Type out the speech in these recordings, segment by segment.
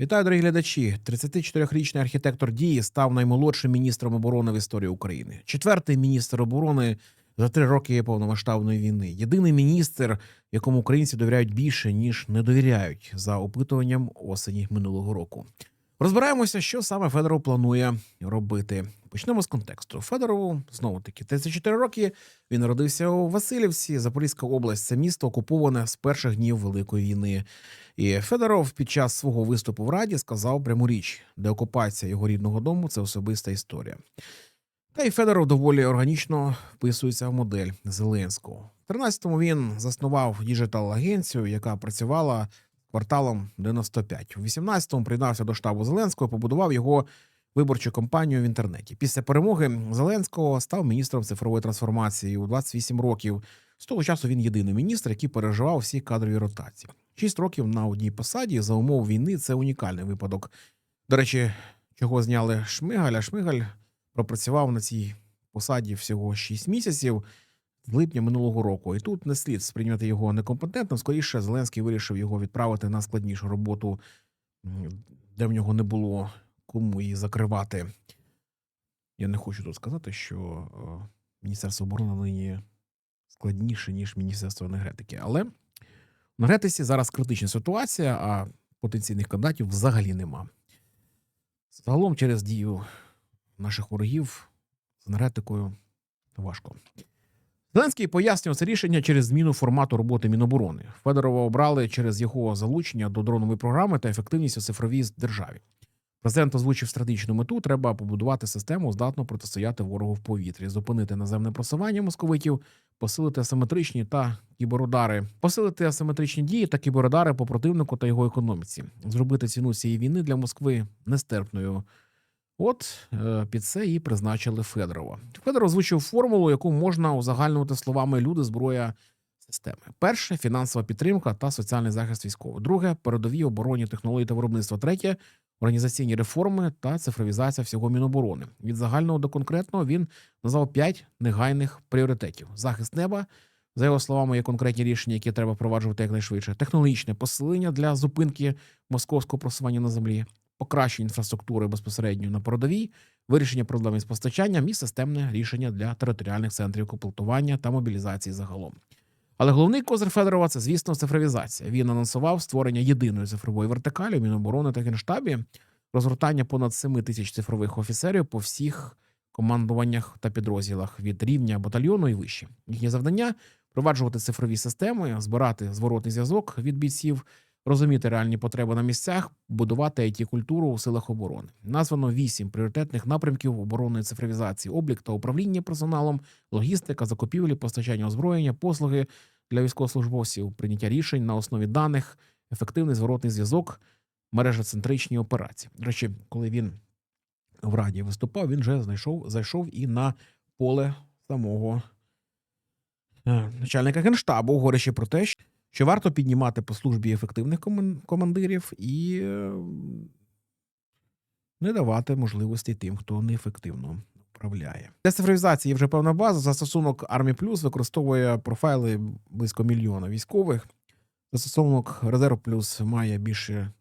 Вітаю, дорогі глядачі. 34-річний архітектор дії став наймолодшим міністром оборони в історії України. Четвертий міністр оборони за три роки повномасштабної війни. Єдиний міністр, якому українці довіряють більше ніж не довіряють, за опитуванням осені минулого року. Розбираємося, що саме Федоров планує робити. Почнемо з контексту. Федорову знову таки 34 роки. Він народився у Васильівці, Запорізька область. Це місто окуповане з перших днів Великої війни. І Федоров під час свого виступу в Раді сказав пряму річ, де окупація його рідного дому це особиста історія. Та й Федоров доволі органічно вписується в модель Зеленського. В 13-му він заснував діджитал агенцію, яка працювала кварталом 95. У 18-му приєднався до штабу Зеленського, побудував його виборчу кампанію в інтернеті. Після перемоги Зеленського став міністром цифрової трансформації у 28 років. З того часу він єдиний міністр, який переживав всі кадрові ротації. Шість років на одній посаді за умов війни це унікальний випадок. До речі, чого зняли Шмигаля? Шмигаль пропрацював на цій посаді всього 6 місяців липня минулого року. І тут не слід сприйняти його некомпетентним. Скоріше, Зеленський вирішив його відправити на складнішу роботу, де в нього не було кому її закривати. Я не хочу тут сказати, що е, Міністерство оборони нині складніше, ніж Міністерство енергетики. Але в енергетиці зараз критична ситуація, а потенційних кандидатів взагалі нема. Загалом через дію наших ворогів з енергетикою важко. Зеленський пояснював це рішення через зміну формату роботи Міноборони. Федорова обрали через його залучення до дронової програми та ефективність у цифровій державі. Президент озвучив стратегічну мету: треба побудувати систему, здатну протистояти ворогу в повітрі, зупинити наземне просування московитів, посилити асиметричні та кіберудари, посилити асиметричні дії та кіберудари по противнику та його економіці, зробити ціну цієї війни для Москви нестерпною. От е, під це і призначили Федорова. Федоров озвучив формулу, яку можна узагальнювати словами люди, зброя системи. Перше фінансова підтримка та соціальний захист військових. Друге передові оборонні технології та виробництво. Третє організаційні реформи та цифровізація всього Міноборони. Від загального до конкретного він назвав п'ять негайних пріоритетів: захист неба. За його словами, є конкретні рішення, які треба впроваджувати якнайшвидше. Технологічне посилення для зупинки московського просування на землі, покращення інфраструктури безпосередньо на передовій, вирішення проблем із постачанням і системне рішення для територіальних центрів комплектування та мобілізації загалом. Але головний козир Федорова це, звісно, цифровізація. Він анонсував створення єдиної цифрової вертикалі в Міноборони та Генштабі, розгортання понад 7 тисяч цифрових офіцерів по всіх командуваннях та підрозділах від рівня батальйону і вище. Їхнє завдання впроваджувати цифрові системи, збирати зворотний зв'язок від бійців, розуміти реальні потреби на місцях, будувати it культуру у силах оборони. Названо вісім пріоритетних напрямків оборонної цифровізації, облік та управління персоналом, логістика, закупівлі, постачання озброєння, послуги для військовослужбовців, прийняття рішень на основі даних, ефективний зворотний зв'язок, мережа-центричні операції. До речі, коли він в Раді виступав, він вже знайшов, зайшов і на поле самого е, начальника генштабу, говорячи про те, що варто піднімати по службі ефективних командирів і е, не давати можливості тим, хто неефективно управляє. Для цифровізації вже певна база. Застосунок Армі Плюс використовує профайли близько мільйона військових. Застосунок Резерв Плюс має більше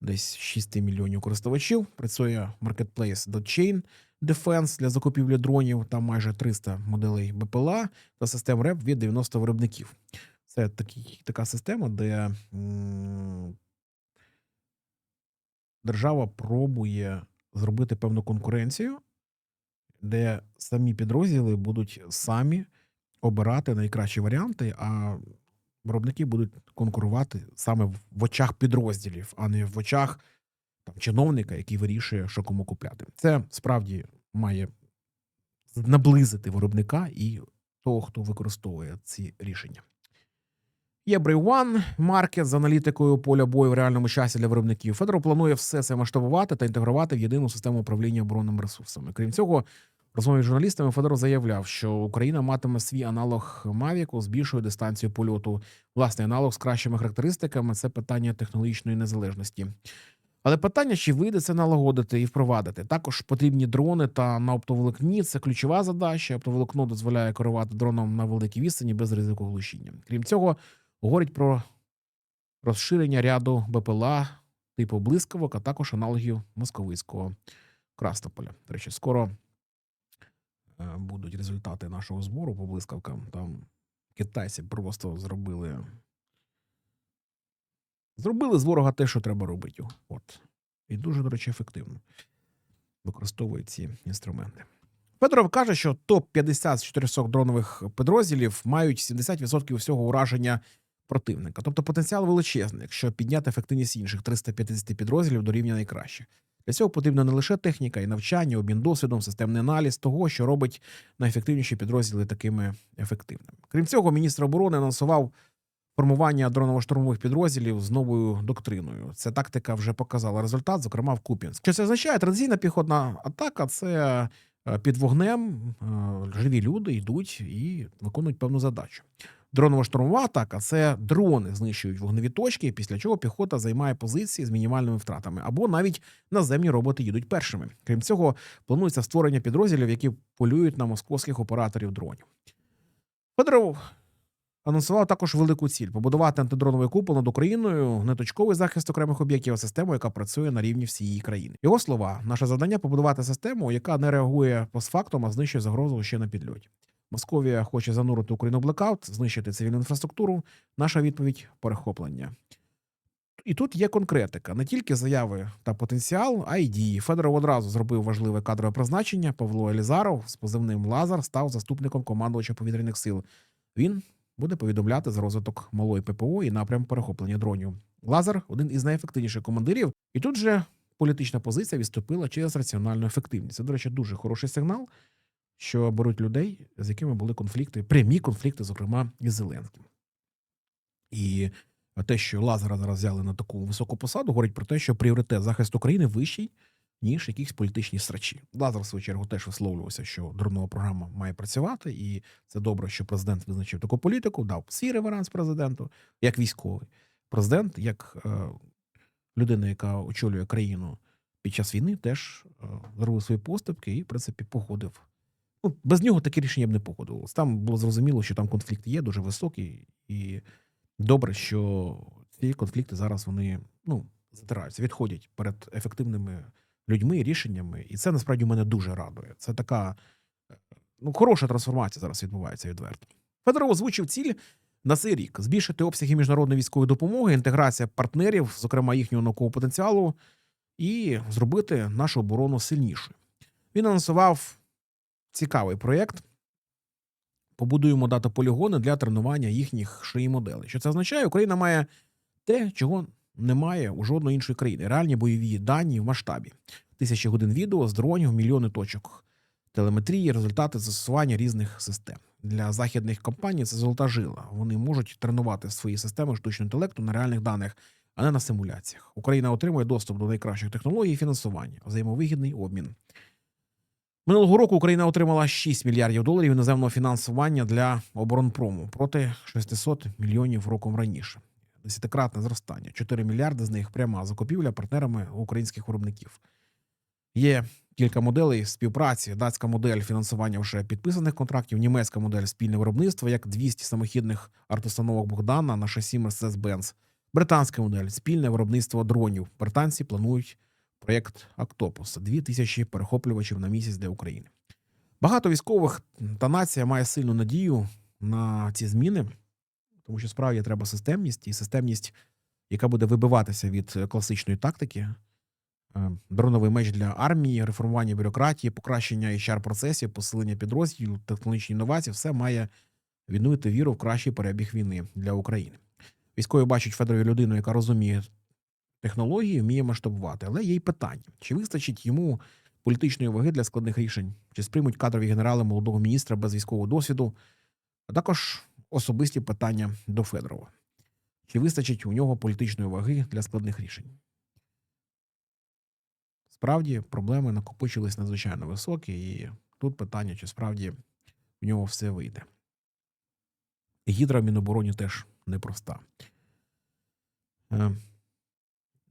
десь 6 мільйонів користувачів. Працює Marketplace Chain Defense для закупівлі дронів. Там майже 300 моделей БПЛА та систем РЕП від 90 виробників. Це такий, така система, де м, держава пробує зробити певну конкуренцію, де самі підрозділи будуть самі обирати найкращі варіанти, а виробники будуть конкурувати саме в- очах підрозділів, а не в очах там, чиновника, який вирішує, що кому купляти. Це справді має наблизити виробника і того, хто використовує ці рішення. Є Brave маркет з аналітикою поля бою в реальному часі для виробників. Федоров планує все це масштабувати та інтегрувати в єдину систему управління оборонними ресурсами. Крім цього, розмові з журналістами Федоров заявляв, що Україна матиме свій аналог Мавіку з більшою дистанцією польоту. Власний аналог з кращими характеристиками це питання технологічної незалежності. Але питання, чи вийде це налагодити і впровадити. Також потрібні дрони та на оптоволокні. Це ключова задача. Оптоволокно дозволяє керувати дроном на великій відстані без ризику глушіння. Крім цього, говорить про розширення ряду БПЛА типу блискавок, а також аналогів московицького Краснополя. До речі, скоро е, будуть результати нашого збору по блискавкам. Там китайці просто зробили. Зробили з ворога те, що треба робити. От. І дуже, до речі, ефективно використовують ці інструменти. Федоров каже, що топ-50 з 400 дронових підрозділів мають 70% всього ураження противника. Тобто потенціал величезний, якщо підняти ефективність інших 350 підрозділів до рівня найкращих. Для цього потрібна не лише техніка і навчання, обмін досвідом, системний аналіз того, що робить найефективніші підрозділи такими ефективними. Крім цього, міністр оборони анонсував формування дроново-штурмових підрозділів з новою доктриною. Ця тактика вже показала результат, зокрема в Куп'янську. Що це означає? Традиційна піхотна атака це е, під вогнем е, живі люди йдуть і виконують певну задачу. Дронова-штурмова атака це дрони знищують вогневі точки, після чого піхота займає позиції з мінімальними втратами, або навіть наземні роботи їдуть першими. Крім цього, планується створення підрозділів, які полюють на московських операторів дронів. Федоров анонсував також велику ціль побудувати антидроновий купол над Україною, не точковий захист окремих об'єктів, а систему, яка працює на рівні всієї країни. Його слова: наше завдання побудувати систему, яка не реагує постфактум, а знищує загрозу ще на підльоті. Московія хоче занурити Україну в блекаут, знищити цивільну інфраструктуру. Наша відповідь перехоплення. І тут є конкретика, не тільки заяви та потенціал, а й дії. Федоров одразу зробив важливе кадрове призначення. Павло Елізаров з позивним Лазар став заступником командувача повітряних сил. Він буде повідомляти за розвиток малої ППО і напрям перехоплення дронів. Лазар один із найефективніших командирів, і тут же політична позиція відступила через раціональну ефективність. Це, до речі, дуже хороший сигнал, що беруть людей, з якими були конфлікти, прямі конфлікти, зокрема із Зеленським. І те, що Лазара зараз взяли на таку високу посаду, говорить про те, що пріоритет захисту України вищий, ніж якісь політичні срачі. Лазар, в свою чергу, теж висловлювався, що дронова програма має працювати, і це добре, що президент визначив таку політику, дав свій реверанс президенту, як військовий. Президент, як е, людина, яка очолює країну під час війни, теж е, зробив свої поступки і, в принципі, погодив. Ну, без нього таке рішення б не погодилось. Там було зрозуміло, що там конфлікт є дуже високий, і добре, що ці конфлікти зараз вони ну, затираються, відходять перед ефективними людьми, рішеннями, і це насправді мене дуже радує. Це така е, ну, хороша трансформація зараз відбувається відверто. Федоров озвучив ціль на цей рік збільшити обсяги міжнародної військової допомоги, інтеграція партнерів, зокрема їхнього наукового потенціалу, і зробити нашу оборону сильнішою. Він анонсував цікавий проєкт. Побудуємо дата полігони для тренування їхніх шиї моделей. Що це означає? Україна має те, чого немає у жодної іншої країни. Реальні бойові дані в масштабі. Тисячі годин відео з дронів, мільйони точок телеметрії, результати застосування різних систем. Для західних компаній це золота жила. Вони можуть тренувати свої системи штучного інтелекту на реальних даних, а не на симуляціях. Україна отримує доступ до найкращих технологій і фінансування, взаємовигідний обмін. Минулого року Україна отримала 6 мільярдів доларів іноземного фінансування для оборонпрому проти 600 мільйонів роком раніше. Десятикратне зростання. 4 мільярди з них пряма закупівля партнерами українських виробників. Є кілька моделей співпраці. Датська модель фінансування вже підписаних контрактів, німецька модель спільне виробництво, як 200 самохідних артустановок Богдана на шасі Mercedes-Benz. Британська модель спільне виробництво дронів. Британці планують проєкт Актопус 2000 перехоплювачів на місяць для України. Багато військових та нація має сильну надію на ці зміни, тому що справді треба системність і системність, яка буде вибиватися від класичної тактики. Е, Дроновий меч для армії, реформування бюрократії, покращення hr процесів, посилення підрозділів, технологічні інновації все має відновити віру в кращий перебіг війни для України. Військові бачать Федорові людину, яка розуміє технології, вміє масштабувати. Але є й питання: чи вистачить йому політичної ваги для складних рішень, чи сприймуть кадрові генерали молодого міністра без військового досвіду, а також особисті питання до Федорова. Чи вистачить у нього політичної ваги для складних рішень? Справді проблеми накопичились надзвичайно високі, і тут питання, чи справді в нього все вийде. Гідра в Мінобороні теж непроста.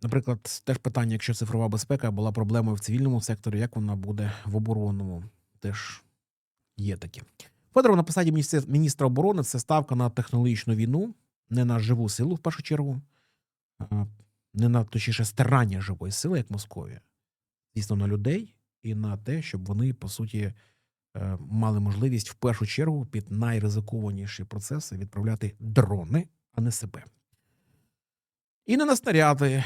Наприклад, теж питання, якщо цифрова безпека була проблемою в цивільному секторі, як вона буде в оборонному, теж є такі. Федоров на посаді міністра оборони це ставка на технологічну війну, не на живу силу в першу чергу. Не на точніше стирання живої сили, як Московія, звісно, на людей і на те, щоб вони, по суті, е, мали можливість в першу чергу під найризикованіші процеси відправляти дрони, а не себе. І не на снаряди,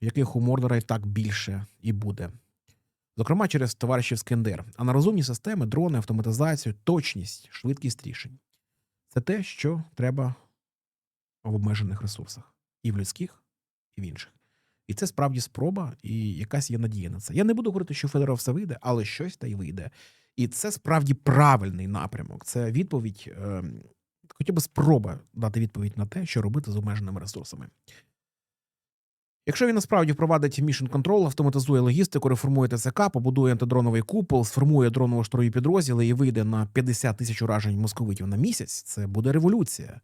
яких у Мордора і так більше і буде. Зокрема, через товаришів Скендер, а на розумні системи, дрони, автоматизацію, точність, швидкість рішень. Це те, що треба в обмежених ресурсах, і в людських, і в інших. І це справді спроба, і якась є надія на це. Я не буду говорити, що Федоров все вийде, але щось та й вийде. І це справді правильний напрямок. Це відповідь, е, хоча б спроба дати відповідь на те, що робити з обмеженими ресурсами. Якщо він насправді впровадить Mission Control, автоматизує логістику, реформує ТЦК, побудує антидроновий купол, сформує дроново-штурмові підрозділи і вийде на 50 тисяч уражень московитів на місяць, це буде революція.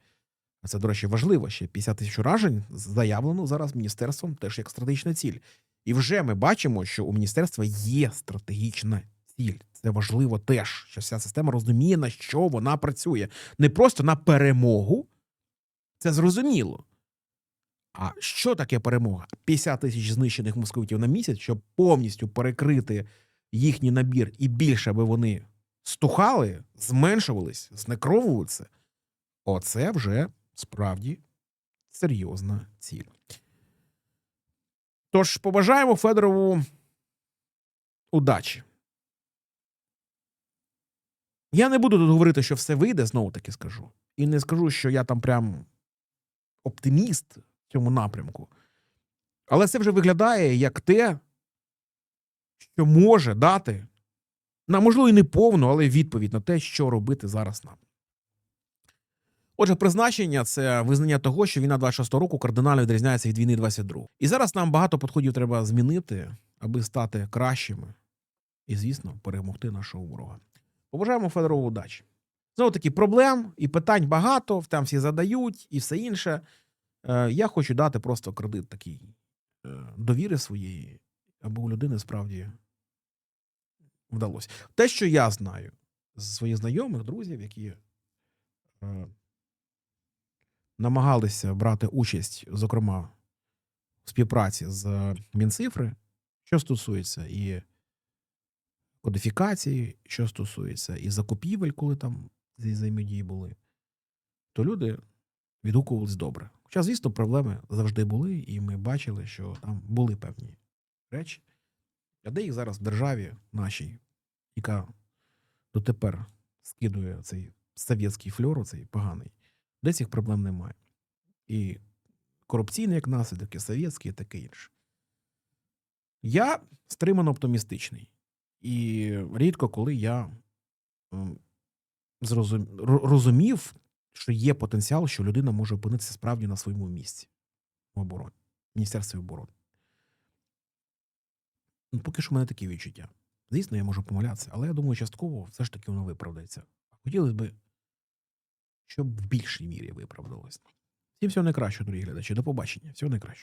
Це, до речі, важливо. Ще 50 тисяч уражень заявлено зараз міністерством теж як стратегічна ціль. І вже ми бачимо, що у міністерства є стратегічна ціль. Це важливо теж, що вся система розуміє, на що вона працює. Не просто на перемогу. Це зрозуміло. А що таке перемога? 50 тисяч знищених московитів на місяць, щоб повністю перекрити їхній набір і більше, аби вони стухали, зменшувались, знекровувалися. Оце вже справді серйозна ціль. Тож побажаємо Федорову удачі. Я не буду тут говорити, що все вийде, знову таки скажу. І не скажу, що я там прям оптиміст цьому напрямку. Але це вже виглядає як те, що може дати, на можливо, і не повну, але відповідь на те, що робити зараз нам. Отже, призначення це визнання того, що війна 26 року кардинально відрізняється від війни 22. І зараз нам багато підходів треба змінити, аби стати кращими і, звісно, перемогти нашого ворога. Побажаємо Федорову удачі. Знову таки, проблем і питань багато, там всі задають і все інше. Е, Я хочу дати просто кредит такий е, довіри своєї, аби у людини справді вдалося. Те, що я знаю з своїх знайомих, друзів, які е, намагалися брати участь, зокрема, в співпраці з Мінцифри, що стосується і кодифікації, що стосується і закупівель, коли там взаємодії були, то люди відгукувались добре. Хоча, звісно, проблеми завжди були, і ми бачили, що там були певні речі. А де їх зараз в державі нашій, яка дотепер скидує цей совєтський фльор, цей поганий, де цих проблем немає. І корупційний, як наслідок, і совєтський, і таке інше. Я стримано оптимістичний. І рідко коли я розумів, що є потенціал, що людина може опинитися справді на своєму місці в обороні, в Міністерстві оборони. Ну, поки що в мене такі відчуття. Звісно, я можу помилятися, але я думаю, частково все ж таки воно виправдається. Хотілося б, щоб в більшій мірі виправдалось. Всім всього найкращого, дорогі глядачі. До побачення. Всього найкращого.